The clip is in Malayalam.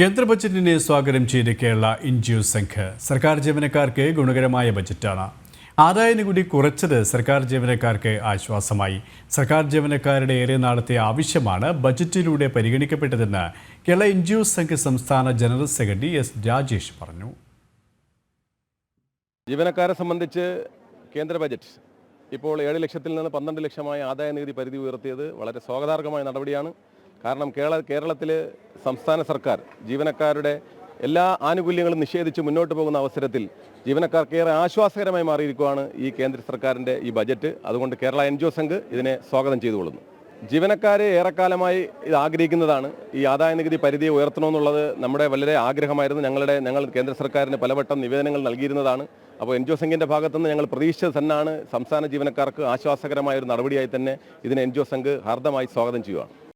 കേന്ദ്ര ബജറ്റിനെ സ്വാഗതം ചെയ്ത് കേരള എൻജിഒ സംഘ്. സർക്കാർ ജീവനക്കാർക്ക് ഗുണകരമായ ബജറ്റാണ്. ആദായ നികുതി കുറച്ചത് സർക്കാർ ജീവനക്കാർക്ക് ആശ്വാസമായി. സർക്കാർ ജീവനക്കാരുടെ ഏറെ നാളത്തെ ആവശ്യമാണ് ബജറ്റിലൂടെ പരിഗണിക്കപ്പെട്ടതെന്ന് കേരള എൻജിഒ സംഘ് സംസ്ഥാന ജനറൽ സെക്രട്ടറി എസ് രാജേഷ് പറഞ്ഞു. ജീവനക്കാരെ സംബന്ധിച്ച് കേന്ദ്ര ബജറ്റ് ഇപ്പോൾ ഏഴ് ലക്ഷത്തിൽ നിന്ന് പന്ത്രണ്ട് ലക്ഷമായി ആദായ നികുതി പരിധി ഉയർത്തിയത് വളരെ സ്വാഗതാർഹമായ നടപടിയാണ്. കാരണം കേരള കേരളത്തിൽ സംസ്ഥാന സർക്കാർ ജീവനക്കാരുടെ എല്ലാ ആനുകൂല്യങ്ങളും നിഷേധിച്ച് മുന്നോട്ട് പോകുന്ന അവസരത്തിൽ ജീവനക്കാർക്ക് ഏറെ ആശ്വാസകരമായി മാറിയിരിക്കുകയാണ് ഈ കേന്ദ്ര സർക്കാരിന്റെ ഈ ബജറ്റ്. അതുകൊണ്ട് Kerala N G O Sangh ഇതിനെ സ്വാഗതം ചെയ്തുകൊള്ളുന്നു. ജീവനക്കാരെ ഏറെക്കാലമായി ഇത് ആഗ്രഹിക്കുന്നതാണ്. ഈ ആദായ നികുതി പരിധി ഉയർത്തണമെന്നുള്ളത് നമ്മുടെ വളരെ ആഗ്രഹമായിരുന്നു. ഞങ്ങളുടെ ഞങ്ങൾ കേന്ദ്ര സർക്കാരിന് പലവട്ടം നിവേദനങ്ങൾ നൽകിയിരുന്നതാണ്. അപ്പോൾ എൻ ജി ഒ സംഘിന്റെ ഭാഗത്തുനിന്ന് ഞങ്ങൾ പ്രതീക്ഷിച്ചത് തന്നെയാണ് സംസ്ഥാന ജീവനക്കാർക്ക് ആശ്വാസകരമായ ഒരു നടപടിയായി തന്നെ ഇതിനെ എൻ ജി ഒ സംഘ് ഹാർദമായി സ്വാഗതം ചെയ്യുകയാണ്